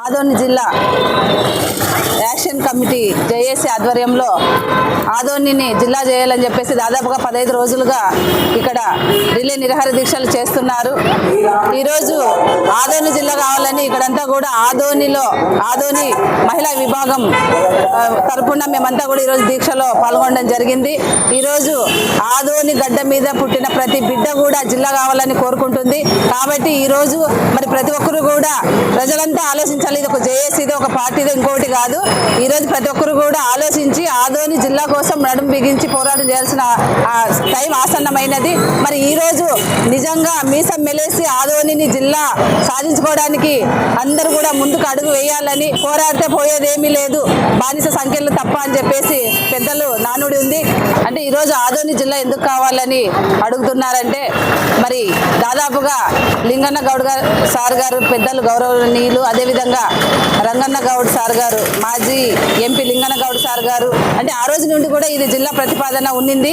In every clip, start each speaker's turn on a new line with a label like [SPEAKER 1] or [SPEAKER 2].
[SPEAKER 1] ఆదోని జిల్లా action committee JAC ఆధ్వర్యంలో ఆదోనిని జిల్లా చేయాలని చెప్పేసి దాదాపుగా పదహైదు రోజులుగా ఇక్కడ రిలే నిరహార దీక్షలు చేస్తున్నారు. ఈరోజు ఆదోని జిల్లా కావాలని ఇక్కడంతా కూడా ఆదోనిలో ఆదోని మహిళా విభాగం తరపున మేమంతా కూడా ఈరోజు దీక్షలో పాల్గొనడం జరిగింది. ఈరోజు ఆదోని గడ్డ మీద పుట్టిన ప్రతి బిడ్డ కూడా జిల్లా కావాలని కోరుకుంటుంది. కాబట్టి ఈరోజు మరి ప్రతి ఒక్కరు కూడా ప్రజలంతా ఆలోచించాలి. ఇది ఒక జేఏసీది ఒక పార్టీది ఇంకోటి కాదు. ఈరోజు ప్రతి ఒక్కరు కూడా ఆలోచించి ఆదోని జిల్లా కోసం నడుం బిగించి పోరాటం చేయాల్సిన టైం ఆసన్నమైనది. మరి ఈరోజు నిజంగా మీసం మెలేసి ఆదోనిని జిల్లా సాధించుకోవడానికి అందరూ కూడా ముందుకు అడుగు వేయాలని పోరాడితే పోయేదేమీ లేదు. బానిస సంఖ్యలు తప్ప అని చెప్పేసి పెద్దలు నానుడి ఉంది అంటే ఈరోజు ఆదోని జిల్లా ఎందుకు కావాలని అడుగుతున్నారంటే మరి దాదాపుగా లింగన్న గౌడ్ గారు సార్ గారు పెద్దలు గౌరవనీయులు అదేవిధంగా రంగన్న గౌడ్ సార్ గారు మాజీ ఎంపీ లింగన్న గౌడ్ సార్ గారు అంటే ఆ రోజు నుండి కూడా ఇది జిల్లా ప్రతిపాదన ఉన్నింది.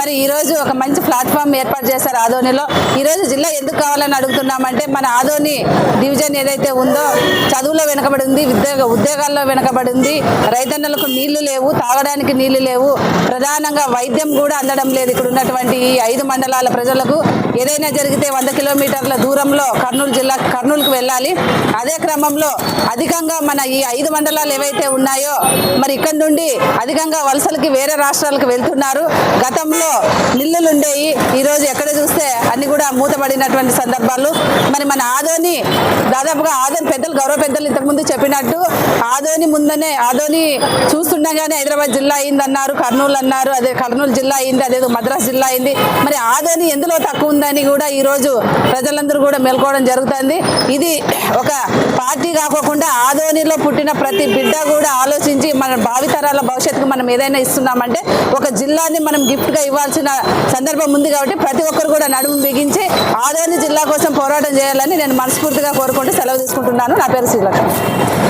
[SPEAKER 1] మరి ఈ రోజు ఒక మంచి ప్లాట్ఫామ్ ఏర్పాటు చేశారు ఆదోనిలో. ఈ రోజు జిల్లా ఎందుకు కావాలని అడుగుతున్నామంటే మన ఆదోని డివిజన్ ఏదైతే ఉందో చదువులో వెనకబడి ఉంది ఉద్యోగ ఉద్యోగాల్లో వెనకబడి ఉంది రైతన్నలకు నీళ్ళు లేవు తాగడానికి నీళ్ళు లేవు ప్రధానంగా వైద్య కూడా అందడం లేదు. ఇక్కడ ఉన్నటువంటి ఈ ఐదు మండలాల ప్రజలకు ఏదైనా జరిగితే వంద కిలోమీటర్ల దూరంలో కర్నూలు జిల్లా కర్నూలుకు వెళ్ళాలి. అదే క్రమంలో అధికంగా మన ఈ ఐదు మండలాలు ఏవైతే ఉన్నాయో మరి ఇక్కడ నుండి అధికంగా వలసలకి వేరే రాష్ట్రాలకు వెళ్తున్నారు. గతంలో మిల్లులు ఉండేవి. ఈరోజు ఎక్కడ చూస్తే అన్ని కూడా మూతపడినటువంటి సందర్భాలు. మరి మన ఆదోని దాదాపుగా ఆదోని పెద్దలు గౌరవ పెద్దలు ఇంతకుముందు చెప్పినట్టు ఆదోని ముందనే ఆదోని చూస్తుండగానే హైదరాబాద్ జిల్లా అయింది అన్నారు కర్నూలు అన్నారు అదే కర్నూలు జిల్లా అయింది అదేదో మద్రాస్ జిల్లా అయింది. మరి ఆదోని ఎందులో తక్కువ ఉందని కూడా ఈరోజు ప్రజలందరూ కూడా మేల్కోవడం జరుగుతుంది. ఇది ఒక పార్టీ కాకోకుండా ఆదోనిలో పుట్టిన ప్రతి బిడ్డ కూడా ఆలోచించి మన భావితరాల భవిష్యత్తుకు మనం ఏదైనా ఇస్తున్నామంటే ఒక జిల్లాని మనం గిఫ్ట్గా ఇవ్వాల్సిన సందర్భం ఉంది కాబట్టి ప్రతి ఒక్కరు కూడా నడుము బిగించి ఆదోని జిల్లా కోసం పోరాటం చేయాలని నేను మనస్ఫూర్తిగా కోరుకుంటూ సెలవు తీసుకుంటున్నాను. నా పేరు శ్రీలక్ష్మి